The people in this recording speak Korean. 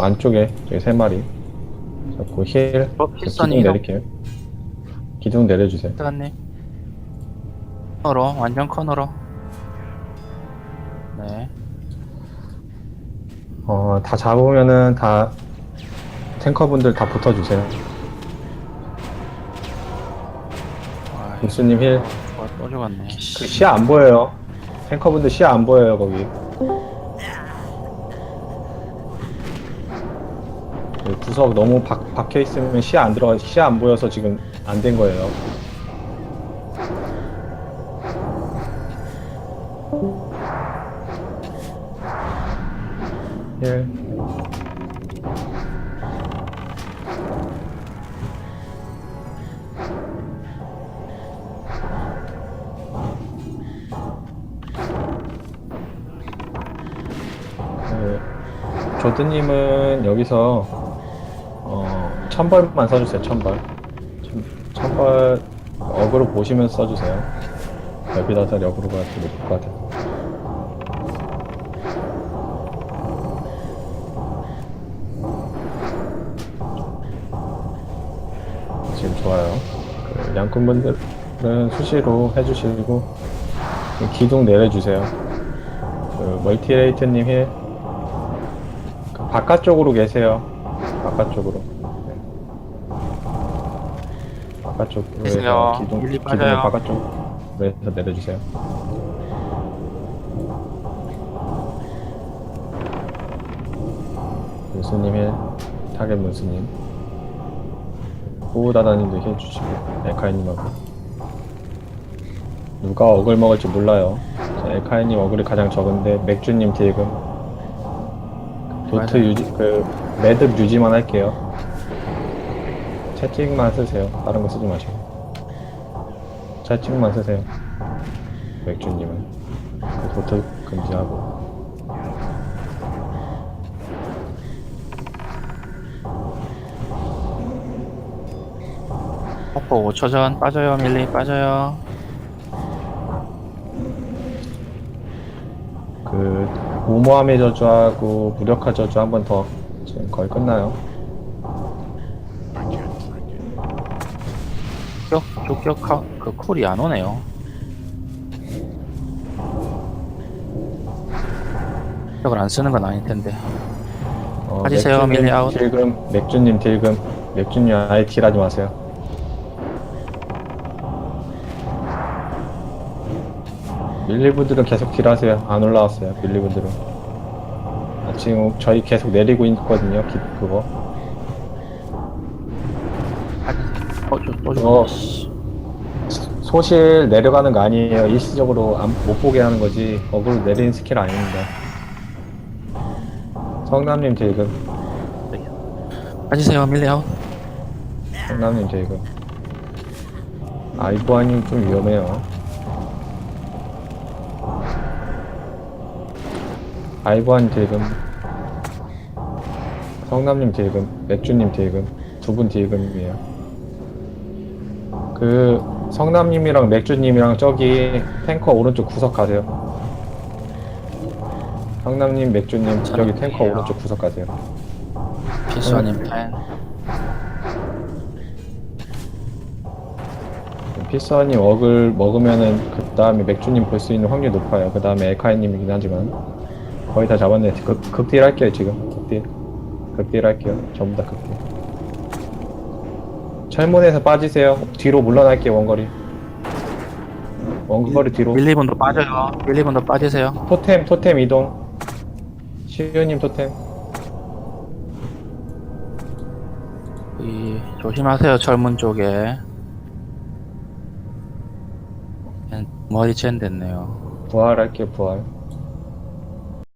안쪽에 저기 세 마리 자꾸 힐 어, 기둥 필선이 이동. 내릴게요 기둥 내려주세요 들어갔네. 코너로, 완전 코너로. 네. 어, 다 잡으면은 다 탱커분들 다 붙어주세요 아, 무스님 힐 또, 또 죽었네. 그 시야 안 보여요 탱커분들 시야 안 보여요 거기 그 구석 너무 박, 박혀 있으면 시야 안 들어가 시야 안 보여서 지금 안 된 거예요. 힐 그, 조드님은 여기서 어, 천벌만 써주세요. 천벌. 천, 천벌 어그로 보시면서 써주세요. 여기다서 어그로가 좀 높을 것 같아요. 지금 좋아요. 그 양꾼분들은 수시로 해주시고 기둥 내려주세요. 그 멀티레이트님 힐그 바깥쪽으로 계세요. 바깥쪽으로. 네. 바깥쪽으로 계세요. 해서 기둥, 밀리 기둥을 빠져요. 바깥쪽으로 해서 내려주세요. 문수님 힐, 타겟 문수님. 호우다다님도 힐 주시고, 에카이님하고. 누가 어글 먹을지 몰라요. 자, 에카이님 어글이 가장 적은데, 맥주님 딜금. 맞아요. 유지, 그, 매듭 유지만 할게요. 채찍만 쓰세요. 다른 거 쓰지 마시고. 채찍만 쓰세요. 맥주님은. 그 도트 금지하고. 폭포 5초 전 빠져요, 밀리 빠져요. 그, 무모함의 저주하고 무력화 저주 한 번 더. 지금 거의 끝나요. 쭉, 쭉쭉, 카- 그 쿨이 안 오네요. 이걸 안 쓰는 건 아닐 텐데. 어, 빠지세요, 밀리 아웃. 딜금, 맥주님 딜금, 맥주님 아예 딜하지 마세요. 밀리분들은 계속 딜하세요. 안 올라왔어요. 밀리분들은. 아, 지금 저희 계속 내리고 있거든요. 기, 그거. 어, 저, 또 어. 죽었네. 소실 내려가는 거 아니에요. 일시적으로 안- 못 보게 하는 거지. 어그로 내리는 스킬 아닙니다. 성남님 딜금, 빠지세요, 밀리 아웃. 성남님 딜금. 아이보아님 좀 위험해요. 아이보아님 딜금. 성남님 딜금, 맥주님 딜금. 두 분 딜금이에요. 그, 성남님이랑 맥주님이랑 저기 탱커 오른쪽 구석 가세요. 성남님, 맥주님, 저기 탱커. 오른쪽 구석 가세요. 필수님 타임. 피서님 억을 먹으면은 그 다음에 맥주님 볼 수 있는 확률이 높아요. 그 다음에 에카이님이긴 하지만 거의 다 잡았네. 극, 극딜 할게요 지금. 극딜. 극딜 할게요. 전부 다 극딜. 철문에서 빠지세요. 뒤로 물러날게요 원거리. 원거리 뒤로. 밀리분도 빠져요. 밀리분도 빠지세요. 토템 토템 이동. 시우님 토템. 이, 조심하세요, 철문 쪽에. 머리 챈 됐네요. 부활할게요 부활.